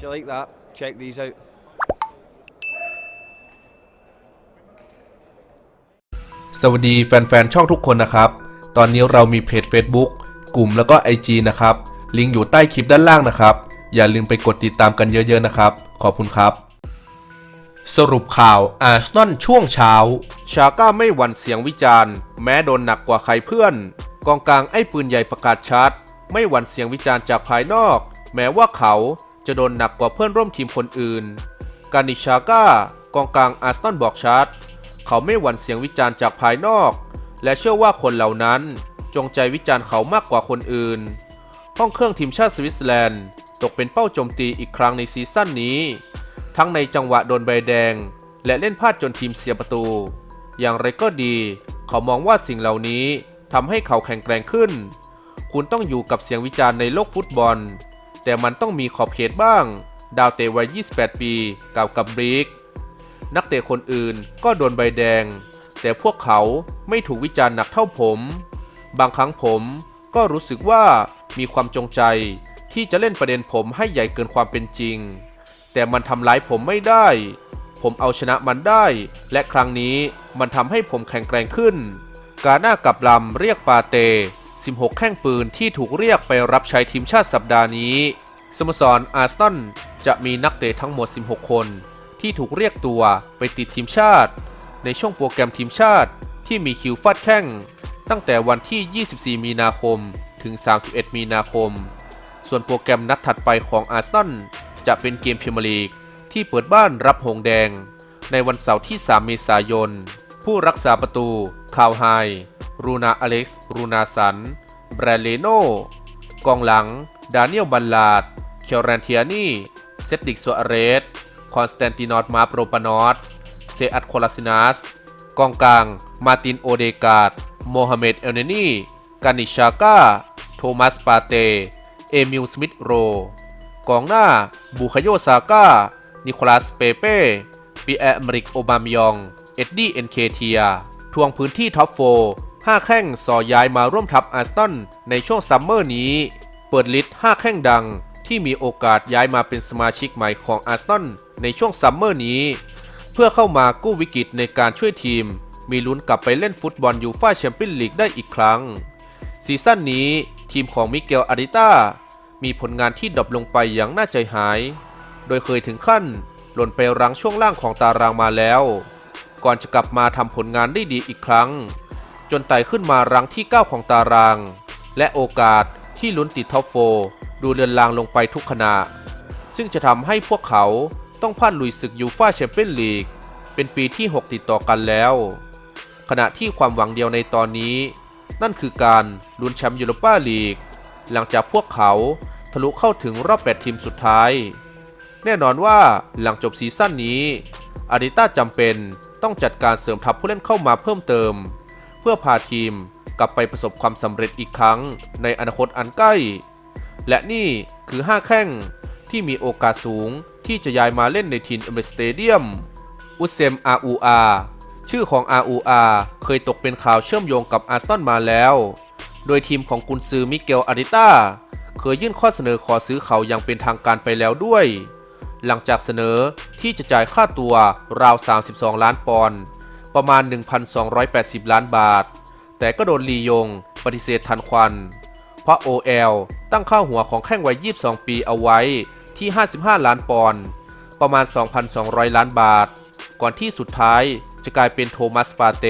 If you like that, check these out. สวัสดีแฟนๆ ช่องทุกคนนะครับ ตอนนี้เรามีเพจ Facebook กลุ่มแล้วก็ IG นะครับ ลิงก์อยู่ใต้คลิปด้านล่างนะครับ อย่าลืมไปกดติดตามกันเยอะๆนะครับ ขอบคุณครับ สรุปข่าวอาร์เซนอลช่วงเช้า ชาก้าไม่หวั่นเสียงวิจารณ์ แม้โดนหนักกว่าใครเพื่อน กองกลางไอ้ปืนใหญ่ประกาศชัด ไม่หวั่นเสียงวิจารณ์จากภายนอก แม้ว่าเขา จะโดนหนักกว่าเพื่อนร่วมทีมคนอื่น การนิชาก้ากองกลางอาร์เซนอลบอกชัด เขาไม่หวั่นเสียงวิจารณ์จากภายนอก และเชื่อว่าคนเหล่านั้นจงใจวิจารณ์เขามากกว่าคนอื่น ห้องเครื่องทีมชาติสวิตเซอร์แลนด์ตกเป็นเป้าโจมตีอีกครั้งในซีซั่นนี้ ทั้งในจังหวะโดนใบแดง และเล่นพลาดจนทีมเสียประตู อย่างไรก็ดี เขามองว่าสิ่งเหล่านี้ทำให้เขาแข็งแกร่งขึ้น คุณต้องอยู่กับเสียงวิจารณ์ในโลกฟุตบอล แต่มันต้องมีขอบเขตบ้าง ดาวเตะวัย 28 ปีกับกับบริก นักเตะคนอื่นก็โดนใบแดง แต่พวกเขาไม่ถูกวิจารณ์หนักเท่าผม บางครั้งผมก็รู้สึกว่ามีความจงใจที่จะเล่นประเด็นผมให้ใหญ่เกินความเป็นจริง แต่มันทำร้ายผมไม่ได้ ผมเอาชนะมันได้ และครั้งนี้มันทำให้ผมแข็งแกร่งขึ้น กาหน้ากับลำเรียกปาเต 16 แข้งปืนที่ถูกเรียกไปรับใช้ทีมชาติสัปดาห์นี้ สโมสรอาร์เซนจะมีนักเตะทั้งหมด 16 คน ที่ถูกเรียกตัวไปติดทีมชาติ ในช่วงโปรแกรมทีมชาติที่มีคิวฟาดแข้ง ตั้งแต่วันที่ 24 มีนาคมถึง 31 มีนาคม ส่วนโปรแกรมนัดถัดไปของอาร์เซนจะเป็นเกมพรีเมียร์ลีกที่เปิดบ้านรับหงส์แดง ในวันเสาร์ที่ 3 เมษายน ผู้รักษาประตูคาวไฮ รูนาอเล็กซ์ รูนาสัน แบรเลโน กองหลัง ดานิเอลบัลลาด เคลแรนเทียนีเซตติกซอาเรส คอนสแตนตินอตมาโปรปานอสเซอัตโคลาซินัส กองกลาง มาตินโอเดกาด โมฮัมเหม็ดเอลเนนีกานิชาก้า โทมัสปาเต เอมิลสมิธโร กองหน้า บูคาโยซาก้า นิโคลัสเปเป้ปีแอมริกโอบามยอง เอ็ดดี้เอ็นเคเทียทวงพื้นที่ท็อปโฟ ห้าแข้งสอย้ายมาร่วมทัพอาร์เซนในช่วงซัมเมอร์นี้ เปิดลิสต์ห้าแข้งดังที่มีโอกาสย้ายมาเป็นสมาชิกใหม่ของอาร์เซนในช่วงซัมเมอร์นี้ เพื่อเข้ามากู้วิกฤตในการช่วยทีม มีลุ้นกลับไปเล่นฟุตบอลยูฟ่าแชมเปี้ยนลีกได้อีกครั้ง ซีซั่นนี้ทีมของมิเกลอาริต้ามีผลงานที่ดรอปลงไปอย่างน่าใจหาย โดยเคยถึงขั้นหล่นไปรังช่วงล่างของตารางมาแล้ว ก่อนจะกลับมาทำผลงานได้ดีอีกครั้ง จนไต่ขึ้นมารังที่ 9 ของตาราง และโอกาสที่ลุ้นติดท็อปโฟดูเลือนลางลงไปทุกขณะ ซึ่งจะทำให้พวกเขาต้องพลาดลุยศึกยูฟ่าแชมเปี้ยนลีก เป็นปีที่ 6 ติดต่อกันแล้ว ขณะที่ความหวังเดียวในตอนนี้ นั่นคือการลุ้นแชมป์ยูโรปาลีก หลังจากพวกเขาทะลุเข้าถึงรอบ 8 ทีมสุดท้าย แน่นอนว่าหลังจบซีซั่นนี้อาริต้าจำเป็นต้องจัดการเสริมทัพผู้เล่นเข้ามาเพิ่มเติม เพื่อพาทีมกลับไปประสบความสำเร็จอีกครั้งในอนาคตอันใกล้ และนี่คือ 5 แข้งที่มีโอกาสสูงที่จะย้ายมาเล่นในทีมเอเมสเตเดียม อุเซมอาอูอาชื่อของอาอูอาเคยตกเป็นข่าวเชื่อมโยงกับอาร์เซนมาแล้ว โดยทีมของกุนซือมิเกลอาริต้าเคยยื่นข้อเสนอขอซื้อเขาอย่างเป็นทางการไปแล้วด้วย หลังจากเสนอที่จะจ่ายค่าตัวราว 32 ล้านปอนด์ ประมาณ 1,280 ล้านบาท แต่ก็โดนลียง ปฏิเสธทันควัน เพราะ OL ตั้งค่าหัวของแข้งวัย 22 ปีเอาไว้ที่ 55 ล้านปอนด์ประมาณ 2,200 ล้านบาท ก่อนที่สุดท้ายจะกลายเป็นโทมัสปาเต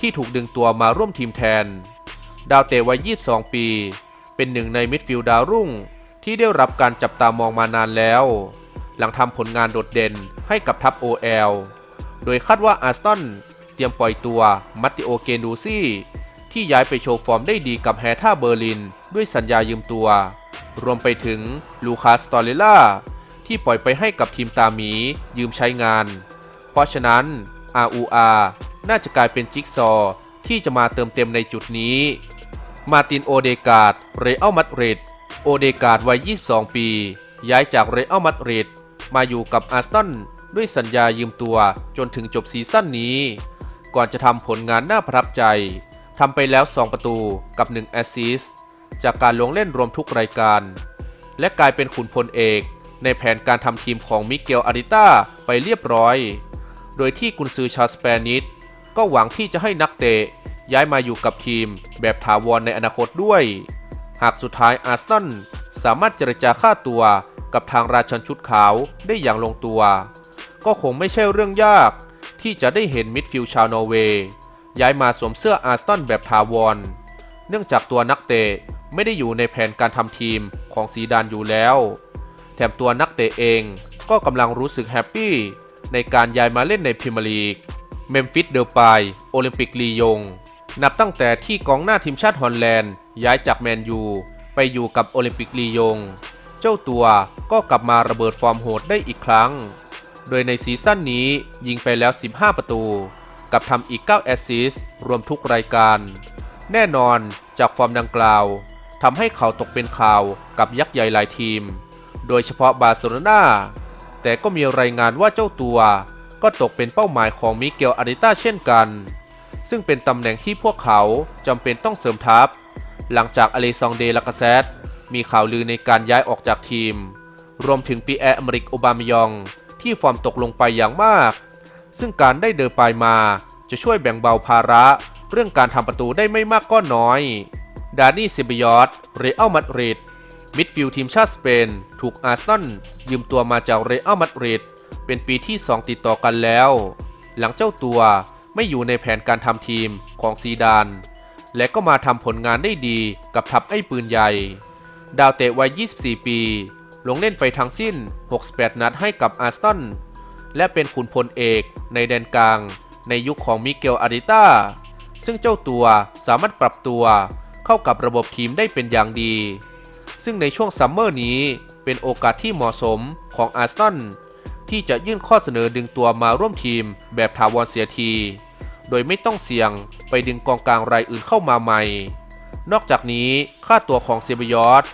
ที่ถูกดึงตัวมาร่วมทีมแทน ดาวเตะวัย 22 ปี เป็นหนึ่งในมิดฟิลด์ดาวรุ่ง ที่ได้รับการจับตามองมานานแล้ว หลังทำผลงานโดดเด่นให้กับทัพ OL โดยคาดว่าอาร์เซนเตรียมปล่อยตัวมัตติโอเกนดูซี่ที่ย้ายไปโชว์ฟอร์มได้ดีกับแฮท่าเบอร์ลิน ด้วยสัญญายืมตัว รวมไปถึงลูคัสตอเรล่าที่ปล่อยไปให้กับทีมตาหมียืมใช้งาน เพราะฉะนั้น RUR น่าจะกลายเป็นจิ๊กซอว์ที่จะมาเติมเต็มในจุดนี้ มาตินโอเดกาดเรอัลมาดริดโอเดกาดวัย 22 ปี ย้ายจากเรอัลมาดริดมาอยู่กับอาร์เซน ด้วยสัญญายืมตัวจนถึงจบซีซั่นนี้ ก่อนจะทำผลงานน่าประทับใจทำไปแล้ว 2 ประตูกับ 1 แอสซิสจากการลงเล่นรวมทุกรายการ และกลายเป็นขุนพลเอกในแผนการทำทีมของมิเกลอาริต้าไปเรียบร้อย โดยที่กุนซือชาวสเปนิชก็หวังที่จะให้นักเตะย้ายมาอยู่กับทีมแบบถาวรในอนาคตด้วย หากสุดท้ายอาร์เซนอลสามารถเจรจาค่าตัวกับทางราชันชุดขาวได้อย่างลงตัว ก็คงไม่ใช่เรื่องยาก ที่จะได้เห็นมิดฟิลด์ชาวนอร์เวย์ย้ายมาสวมเสื้ออาร์เซนแบบถาวรเนื่องจากตัวนักเตะไม่ได้อยู่ในแผนการทำทีมของซีดานอยู่แล้ว แถมตัวนักเตะเองก็กำลังรู้สึกแฮปปี้ในการย้ายมาเล่นในพรีเมียร์ลีก เมมฟิสเดลปายโอลิมปิกลียง นับตั้งแต่ที่กองหน้าทีมชาติฮอลแลนด์ ย้ายจากแมนยูไปอยู่กับโอลิมปิกลียง เจ้าตัวก็กลับมาระเบิดฟอร์มโหดได้อีกครั้ง โดยในซีซั่นนี้ยิงไปแล้ว 15 ประตู กับทำอีก 9 แอสซิสต์รวมทุกรายการ แน่นอนจากฟอร์มดังกล่าวทำให้เขาตกเป็นข่าวกับยักษ์ใหญ่หลายทีม โดยเฉพาะบาร์เซโลนาแต่ก็มีรายงานว่าเจ้าตัวก็ตกเป็นเป้าหมายของมิเกลอาริต้าเช่นกัน ซึ่งเป็นตำแหน่งที่พวกเขาจำเป็นต้องเสริมทัพ หลังจากอเลซองเดลากาเซตมีข่าวลือในการย้ายออกจากทีม รวมถึงปีแอร์อเมริกโอบามยอง ที่ฟอร์มตกลงไปอย่างมาก ซึ่งการได้เดินไปมาจะช่วยแบ่งเบาภาระ เรื่องการทำประตูได้ไม่มากก็น้อย ดานี่ซิบิยอตเรอัลมาดริดมิดฟิลด์ทีมชาติสเปน ถูกอาร์เซนอลยืมตัวมาจากเรอัลมาดริดเป็นปีที่ 2 ติดต่อกันแล้ว หลังเจ้าตัวไม่อยู่ในแผนการทำทีมของซีดาน และก็มาทำผลงานได้ดีกับทัพไอ้ปืนใหญ่ ดาวเตะวัย 24 ปี ลงเล่นไปทั้งสิ้น 68 นัดให้กับอาร์เซนและเป็นขุนพลเอกในแดนกลาง ในยุคของมิเกลอาริต้า ซึ่งเจ้าตัวสามารถปรับตัวเข้ากับระบบทีมได้เป็นอย่างดี ซึ่งในช่วงซัมเมอร์นี้เป็นโอกาสที่เหมาะสมของอาร์เซนที่จะยื่นข้อเสนอดึงตัวมาร่วมทีมแบบถาวรเสียที โดยไม่ต้องเสี่ยงไปดึงกองกลางรายอื่นเข้ามาใหม่ นอกจากนี้ค่าตัวของเซบยอส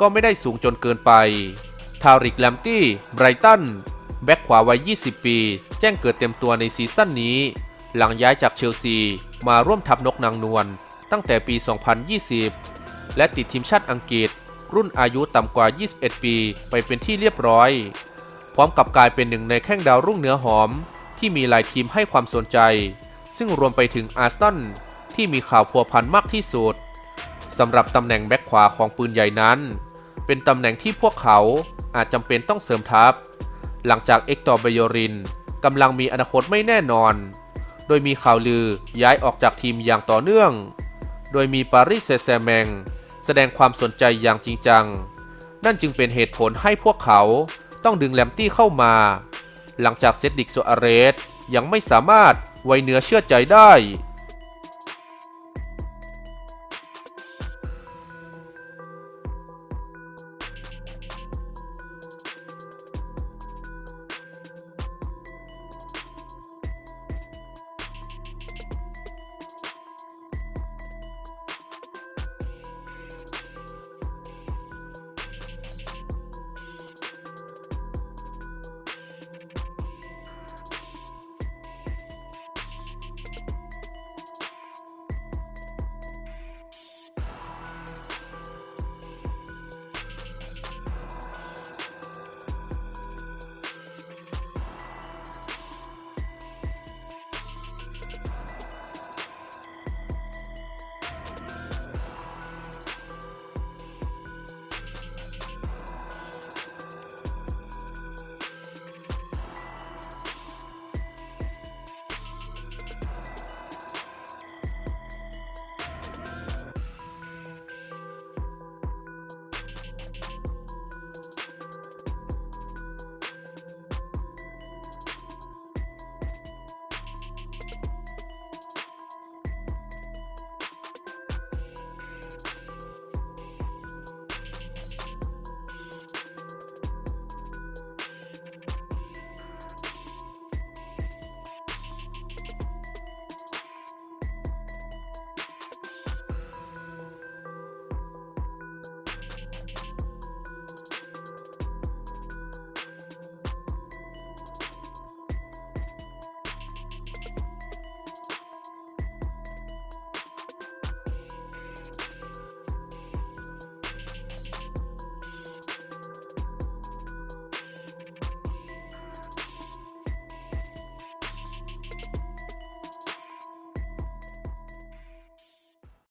ก็ไม่ได้สูงจนเกินไป ทาริกแลมตี้ ไบรตัน แบ็กขวาวัย 20 ปี แจ้งเกิดเต็มตัวในซีซั่นนี้ หลังย้ายจากเชลซี มาร่วมทัพนกนางนวลตั้งแต่ปี 2020 และติดทีมชาติอังกฤษ รุ่นอายุต่ำกว่า 21 ปี ไปเป็นที่เรียบร้อย พร้อมกับกลายเป็นหนึ่งในแข้งดาวรุ่งเนื้อหอม ที่มีหลายทีมให้ความสนใจ ซึ่งรวมไปถึงอาร์เซนที่มีข่าวพัวพันมากที่สุดสำหรับตำแหน่งแบ็คขวาของปืนใหญ่นั้น เป็นตำแหน่งที่พวกเขาอาจจำเป็นต้องเสริมทัพ หลังจากเอ็กตอร์เบโยรินกำลังมีอนาคตไม่แน่นอน โดยมีข่าวลือย้ายออกจากทีมอย่างต่อเนื่อง โดยมีปารีสเซแซแมงแสดงความสนใจอย่างจริงจัง นั่นจึงเป็นเหตุผลให้พวกเขาต้องดึงแลมตี้เข้ามา หลังจากเซดดิกโซอาเรสยังไม่สามารถไว้เนื้อเชื่อใจได้